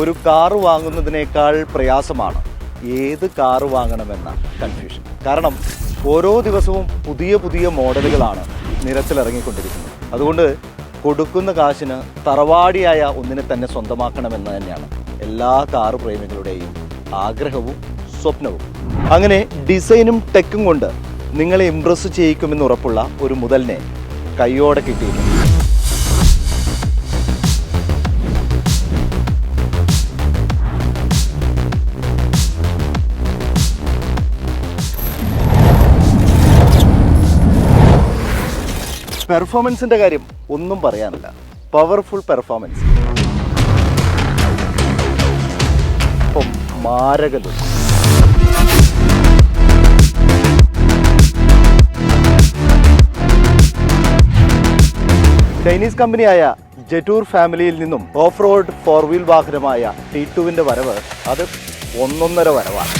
ഒരു കാറ് വാങ്ങുന്നതിനേക്കാൾ പ്രയാസമാണ് ഏത് കാറ് വാങ്ങണമെന്ന കൺഫ്യൂഷൻ കാരണം ഓരോ ദിവസവും പുതിയ പുതിയ മോഡലുകളാണ് നിരത്തിലിറങ്ങിക്കൊണ്ടിരിക്കുന്നത്. അതുകൊണ്ട് കൊടുക്കുന്ന കാശിന് തറവാടിയായ ഒന്നിനെ തന്നെ സ്വന്തമാക്കണമെന്ന് തന്നെയാണ് എല്ലാ കാർ പ്രേമികളുടെയും ആഗ്രഹവും സ്വപ്നവും. അങ്ങനെ ഡിസൈനും ടെക്കും കൊണ്ട് നിങ്ങളെ ഇംപ്രസ് ചെയ്യിക്കുമെന്ന് ഉറപ്പുള്ള ഒരു മുതലിനെ കയ്യോടെ കിട്ടിയിട്ടുണ്ട്. പെർഫോമൻസിന്റെ കാര്യം ഒന്നും പറയാനില്ല. പവർഫുൾ പെർഫോമൻസ് ഒപ്പം മാരകലും ചൈനീസ് കമ്പനിയായ ജെറ്റൂർ ഫാമിലിയിൽ നിന്നും ഓഫ് റോഡ് ഫോർ വീൽ വാഹനമായ ടി ടുവിന്റെ വരവ് അത് ഒന്നൊന്നര വരവാണ്.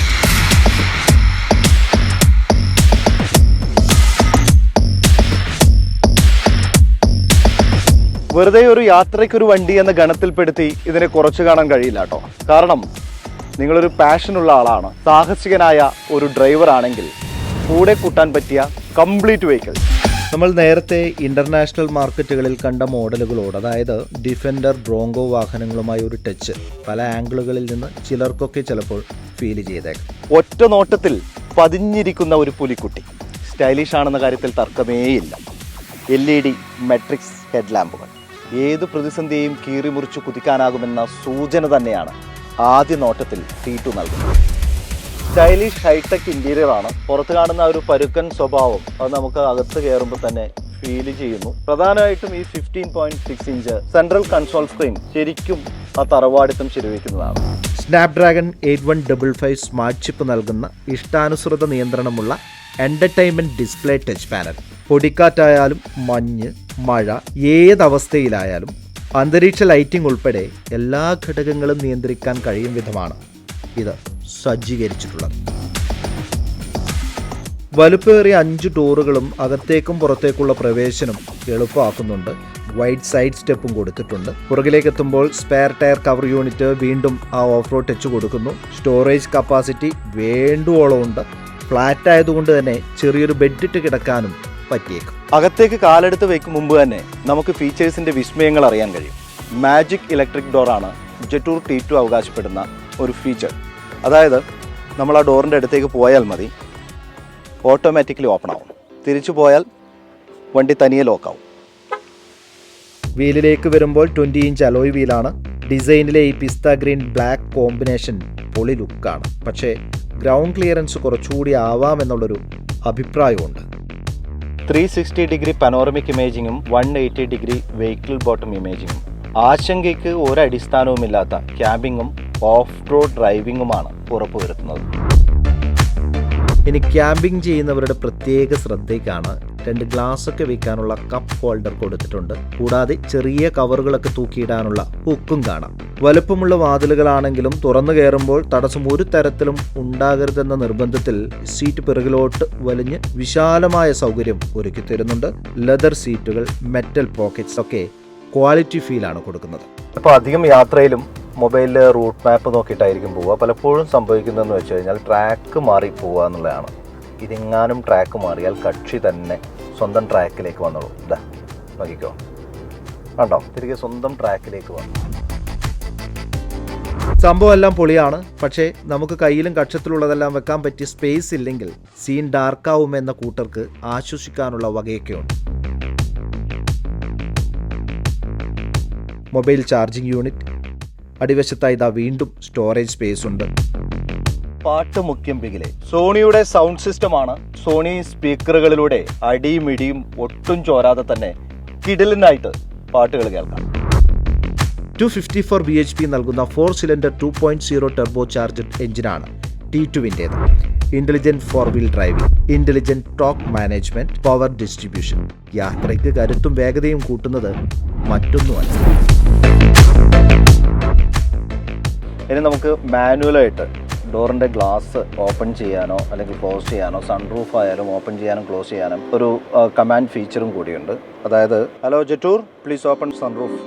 വെറുതെ ഒരു യാത്രയ്ക്കൊരു വണ്ടി എന്ന ഗണത്തിൽപ്പെടുത്തി ഇതിനെ കുറച്ച് കാണാൻ കഴിയില്ല കേട്ടോ. കാരണം നിങ്ങളൊരു പാഷനുള്ള ആളാണ്. സാഹസികനായ ഒരു ഡ്രൈവർ ആണെങ്കിൽ കൂടെ കൂട്ടാൻ പറ്റിയ കംപ്ലീറ്റ് വെഹിക്കിൾ നമ്മൾ നേരത്തെ ഇന്റർനാഷണൽ മാർക്കറ്റുകളിൽ കണ്ട മോഡലുകളോട് അതായത് ഡിഫെൻഡർ ബ്രോങ്കോ വാഹനങ്ങളുമായി ഒരു ടച്ച് പല ആംഗിളുകളിൽ നിന്ന് ചിലർക്കൊക്കെ ചിലപ്പോൾ ഫീൽ ചെയ്തേക്കാം. ഒറ്റ നോട്ടത്തിൽ പതിഞ്ഞിരിക്കുന്ന ഒരു പുലിക്കുട്ടി. സ്റ്റൈലിഷ് ആണെന്ന കാര്യത്തിൽ തർക്കമേയില്ല. എൽ ഇ ഡി മെട്രിക്സ് ഹെഡ്ലാമ്പുകൾ ഏത് പ്രതിസന്ധിയെയും കീറിമുറിച്ച് കുതിക്കാനാകുമെന്ന സൂചന തന്നെയാണ് ആദ്യ നോട്ടത്തിൽ ടി ടു നൽകുന്നത്. സ്റ്റൈലിഷ് ഹൈടെക് ഇന്റീരിയറാണ്. പുറത്ത് കാണുന്ന ഒരു പരുക്കൻ സ്വഭാവം അത് നമുക്ക് അകത്ത് കയറുമ്പോൾ തന്നെ ഫീൽ ചെയ്യുന്നു. പ്രധാനമായിട്ടും ഈ fifteen point six inch central console screen ശരിക്കും ആ തറവാടിത്തം ശരിവെക്കുന്നതാണ് Snapdragon eight one double five smart chip നൽകുന്ന ഇഷ്ടാനുസൃത നിയന്ത്രണമുള്ള എന്റർടൈൻമെന്റ് ഡിസ്പ്ലേ ടച്ച് പാനൽ. പൊടിക്കാറ്റായാലും മഞ്ഞ് മഴ ഏതവസ്ഥയിലായാലും അന്തരീക്ഷ ലൈറ്റിംഗ് ഉൾപ്പെടെ എല്ലാ ഘടകങ്ങളും നിയന്ത്രിക്കാൻ കഴിയും വിധമാണ് ഇത് സജ്ജീകരിച്ചിട്ടുള്ളത്. വലുപ്പേറിയ അഞ്ച് ഡോറുകളും അകത്തേക്കും പുറത്തേക്കുള്ള പ്രവേശനം എളുപ്പമാക്കുന്നുണ്ട്. വൈഡ് സൈഡ് സ്റ്റെപ്പും കൊടുത്തിട്ടുണ്ട്. പുറകിലേക്ക് എത്തുമ്പോൾ സ്പെയർ ടയർ കവർ യൂണിറ്റ് വീണ്ടും ആ ഓഫ് റോഡ് ടച്ച് കൊടുക്കുന്നു. സ്റ്റോറേജ് കപ്പാസിറ്റി വേണ്ടുവോളം ഉണ്ട്. ഫ്ലാറ്റ് ആയതുകൊണ്ട് തന്നെ ചെറിയൊരു ബെഡിട്ട് കിടക്കാനും പറ്റിയേക്കും. അകത്തേക്ക് കാലെടുത്ത് വയ്ക്കും മുമ്പ് തന്നെ നമുക്ക് ഫീച്ചേഴ്സിന്റെ വിസ്മയങ്ങൾ അറിയാൻ കഴിയും. മാജിക് ഇലക്ട്രിക് ഡോറാണ് ജെറ്റൂർ ടി ടു അവകാശപ്പെടുന്ന ഒരു ഫീച്ചർ അതായത് നമ്മൾ ആ ഡോറിന്റെ അടുത്തേക്ക് പോയാൽ മതി. ഓട്ടോമാറ്റിക്കലി ഓപ്പൺ ആവും. തിരിച്ചു പോയാൽ വണ്ടി തനിയെ ലോക്കാവും വീലിലേക്ക് വരുമ്പോൾ ട്വന്റി ഇഞ്ച് അലോയ് വീലാണ് ഡിസൈനിലെ ഈ പിസ്ത ഗ്രീൻ ബ്ലാക്ക് കോമ്പിനേഷൻ പൊളി ലുക്കാണ്. പക്ഷേ ഗ്രൗണ്ട് ക്ലിയറൻസ് കുറച്ചുകൂടി ആവാം എന്നുള്ളൊരു അഭിപ്രായമുണ്ട് three sixty degree panoramic ഇമേജിങ്ങും one eighty degree vehicle bottom ഇമേജിങ്ങും ആശങ്കയ്ക്ക് ഒരടിസ്ഥാനവുമില്ലാത്ത ക്യാമ്പിങ്ങും ഓഫ് റോഡ് ഡ്രൈവിങ്ങുമാണ് ഉറപ്പുവരുത്തുന്നത്. ഇനി ക്യാമ്പിംഗ് ചെയ്യുന്നവരുടെ പ്രത്യേക ശ്രദ്ധയ്ക്കാണ് രണ്ട് ഗ്ലാസ് ഒക്കെ വെക്കാനുള്ള കപ്പ് ഹോൾഡർ കൊടുത്തിട്ടുണ്ട്. കൂടാതെ ചെറിയ കവറുകളൊക്കെ തൂക്കിയിടാനുള്ള ഹുക്കും കാണാം. വലുപ്പമുള്ള വാതിലുകളാണെങ്കിലും തുറന്നു കയറുമ്പോൾ തടസ്സം ഒരു തരത്തിലും ഉണ്ടാകരുതെന്ന നിർബന്ധത്തിൽ സീറ്റ് പിറകിലോട്ട് വലിഞ്ഞ് വിശാലമായ സൗകര്യം ഒരുക്കി തരുന്നുണ്ട്. ലെതർ സീറ്റുകൾ മെറ്റൽ പോക്കറ്റ്സ് ഒക്കെ ക്വാളിറ്റി ഫീലാണ് കൊടുക്കുന്നത്. ഇപ്പോൾ അധികം യാത്രയിലും മൊബൈലിൽ റൂട്ട് മാപ്പ് നോക്കിയിട്ടായിരിക്കും പോവുക. പലപ്പോഴും സംഭവിക്കുന്നതെന്ന് വെച്ച് കഴിഞ്ഞാൽ ട്രാക്ക് മാറി പോവുക എന്നുള്ളതാണ്. ഇതെങ്ങാനും ട്രാക്ക് മാറിയാൽ കക്ഷി തന്നെ സ്വന്തം ട്രാക്കിലേക്ക് വന്നോളൂ ഇതാ നോക്കിക്കോ. കണ്ടോ? തിരികെ സ്വന്തം ട്രാക്കിലേക്ക് വന്നു. സംഭവം എല്ലാം പൊളിയാണ്. പക്ഷേ നമുക്ക് കയ്യിലും കക്ഷത്തിലുള്ളതെല്ലാം വെക്കാൻ പറ്റിയ സ്പേസ് ഇല്ലെങ്കിൽ സീൻ ഡാർക്കാവുമെന്ന കൂട്ടർക്ക് ആശ്വസിക്കാനുള്ള വകയൊക്കെയുണ്ട്. മൊബൈൽ ചാർജിംഗ് യൂണിറ്റ് അടിവശത്തായി ഇതാ വീണ്ടും സ്റ്റോറേജ് സ്പേസ് ഉണ്ട്. പാട്ട് മുഖ്യം പികിലെ. സോണിയുടെ സൗണ്ട് സിസ്റ്റമാണ് സോണി സ്പീക്കറുകളിലൂടെ അടിയും ഇടിയും ഒട്ടും ചോരാതെ തന്നെ കിടലിനായിട്ട് പാട്ടുകൾ കേൾക്കാം. Two fifty four B H P നൽകുന്ന four cylinder two point zero turbocharged എഞ്ചിനാണ് T ടുവിന്റേത് intelligent four wheel driving intelligent torque management power distribution യാത്രയ്ക്ക് കരുത്തും വേഗതയും കൂട്ടുന്നത് മറ്റൊന്നുമല്ല. ഇനി നമുക്ക് മാനുവലായിട്ട് ഡോറിന്റെ ഗ്ലാസ് ഓപ്പൺ ചെയ്യാനോ അല്ലെങ്കിൽ ക്ലോസ് ചെയ്യാനോ സൺറൂഫ് ആയാലും ഓപ്പൺ ചെയ്യാനും ക്ലോസ് ചെയ്യാനും ഒരു കമാൻഡ് ഫീച്ചറും കൂടിയുണ്ട്. അതായത് hello Jetour please open sun sunroof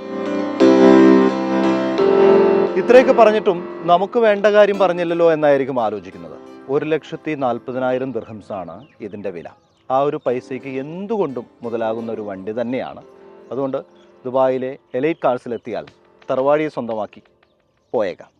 ഇത്രയൊക്കെ പറഞ്ഞിട്ടും നമുക്ക് വേണ്ട കാര്യം പറഞ്ഞില്ലല്ലോ എന്നായിരിക്കും ആലോചിക്കുന്നത്. ഒരു ലക്ഷത്തി നാൽപ്പതിനായിരം ദിർഹംസാണ് ഇതിന്റെ വില. ആ ഒരു പൈസയ്ക്ക് എന്തുകൊണ്ടും മുതലാകുന്ന ഒരു വണ്ടി തന്നെയാണ്. അതുകൊണ്ട് ദുബായിലെ എലൈറ്റ് കാഴ്സിലെത്തിയാൽ തറവാടിയെ സ്വന്തമാക്കി പോയേക്കാം.